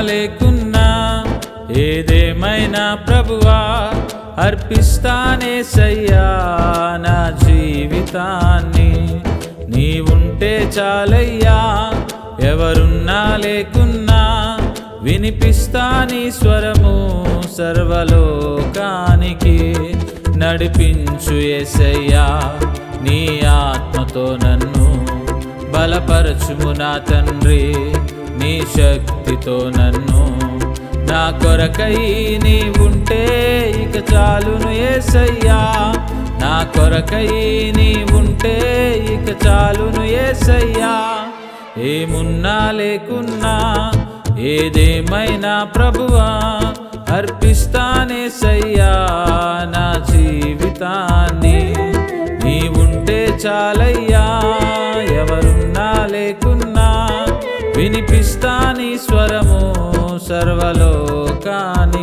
లేకున్నా ఏదేమైనా ప్రభువా అర్పిస్తానే సయ్యా నా జీవితాన్ని. నీవుంటే చాలయ్యా ఎవరున్నా లేకున్నా వినిపిస్తా నీ స్వరము సర్వలోకానికి. నడిపించు ఎసయ్యా నీ ఆత్మతో నన్ను బలపరచుము నా తండ్రి. నీ శక్తితో నన్ను నా కొరకై నీవుంటే ఉంటే ఇక చాలును ఏసయ్యా. నా కొరకై నీవుంటే ఉంటే ఇక చాలును ఏసయ్యా. ఏమున్నా లేకున్నా ఏదేమైనా ప్రభువా అర్పిస్తానే సయ్యా నా జీవితాన్ని. నీవుంటే చాలు వినిపిస్తా నీ స్వరము సర్వలోకాని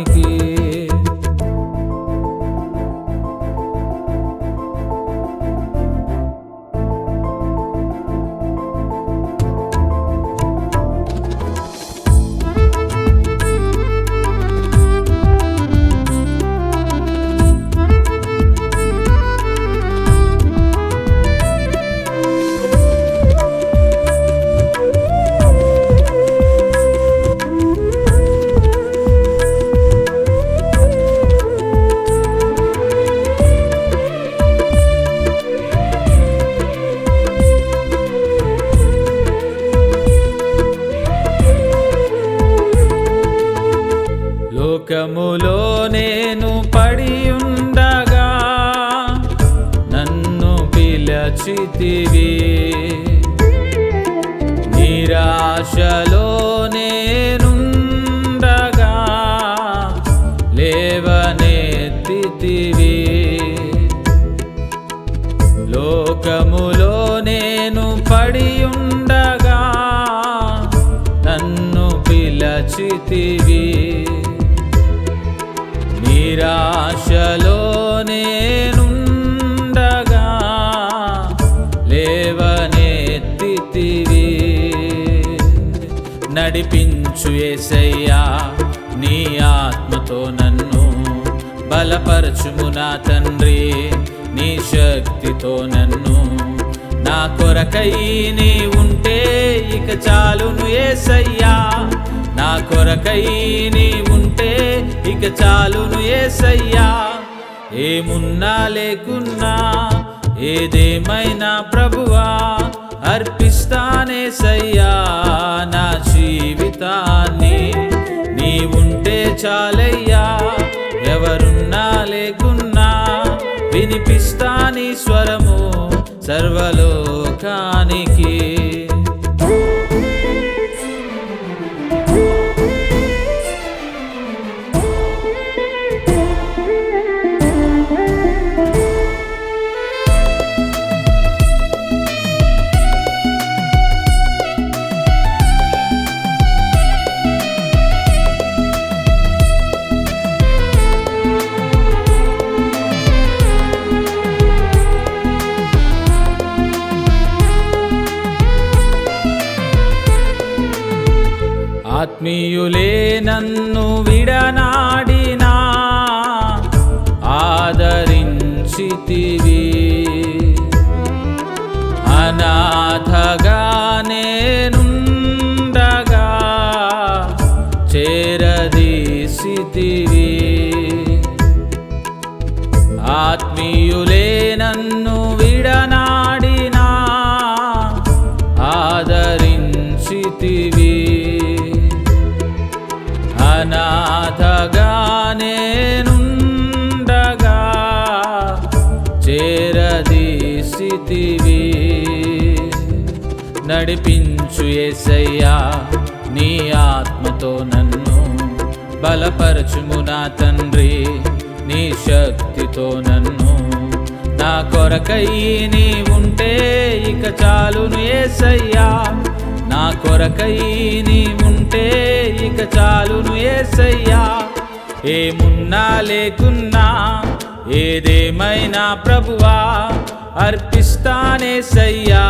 రచితివి. నిరాశలో నేనుండగా లేవనెత్తితివి. లోకములో నేను పడి ఉండగా నన్ను పిలచితివి. నిరాశలో నడిపించు ఏసయ్యా నీ ఆత్మతో నన్ను బలపరచుము నా తండ్రి నీ శక్తితో నన్ను. నా కొరకై నీ ఉంటే ఇక చాలును ఏసయ్యా. నా కొరకై నీ ఉంటే ఇక చాలును ఏసయ్యా. ఏమున్నా లేకున్నా ఏదేమైనా ప్రభువా అర్పిస్తానే సయ్యా నా జీవితాన్ని. నీ ఉంటే చాలయ్యా ఎవరున్నా లేకున్నా. వినిపిస్తా నీ స్వరము సర్వలోకానికి. నీయులే నన్ను విడనాడినా ఆదరించితివి. అనాథగా నేనుండగా చేరదీసితివి. ఆత్మీయులే నన్ను నేనుండగా చేరదీసితివి నడిపించు ఏసయ్యా నీ ఆత్మతో నన్ను బలపరచుము నా తండ్రి. నీ శక్తితో నన్ను నా కొరకయ్యి నీ ఉంటే ఇక చాలును ఏసయ్యా. నా కొరకయ్యి నీ ఉంటే ఇక చాలును ఏసయ్యా. ఏమున్నా లేకున్నా ఏదేమైనా ప్రభువా అర్పిస్తానే సయ్యా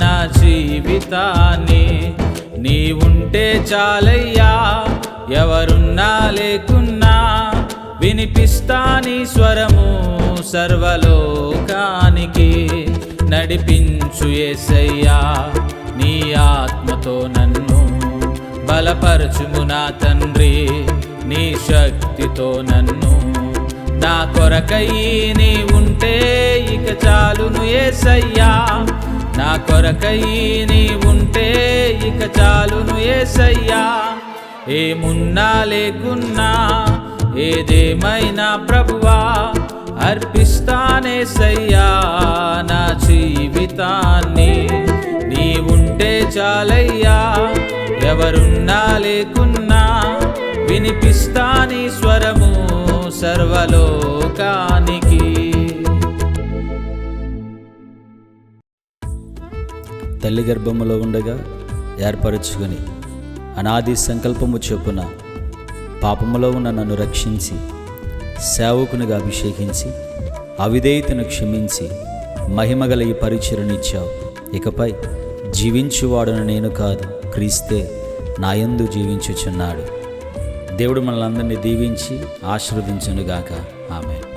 నా జీవితాన్ని. నీ ఉంటే చాలయ్యా ఎవరున్నా లేకున్నా వినిపిస్తా నీ స్వరము సర్వలోకానికి. నడిపించు ఏసయ్యా నీ ఆత్మతో నన్ను బలపరచుము నా తండ్రి. నీ శక్తితో నన్ను నా కొరకై నీ ఉంటే ఇక చాలును ఏసయ్యా. నా కొరకై నీ ఉంటే ఇక చాలును ఏసయ్యా. ఏమున్నా లేకున్నా ఏదేమైనా ప్రభువా అర్పిస్తానేసయ్యా నా జీవితాన్ని. నీ ఉంటే చాలయ్యా ఎవరున్నా లేకున్నా వినిపిస్తాని స్వరము సర్వలోకానికి. తల్లి గర్భములో ఉండగా ఏర్పరచుకొని అనాది సంకల్పము చొప్పున పాపములో ఉన్న నన్ను రక్షించి సేవకునిగా అభిషేకించి అవిధేయతను క్షమించి మహిమగల ఈ పరిచయనిచ్చావు ఇకపై జీవించువాడను నేను కాదు క్రీస్తే నాయందు జీవించుచున్నాడు. దేవుడు మనల్ని అందరినీ దీవించి ఆశీర్వదించనుగాక. ఆమె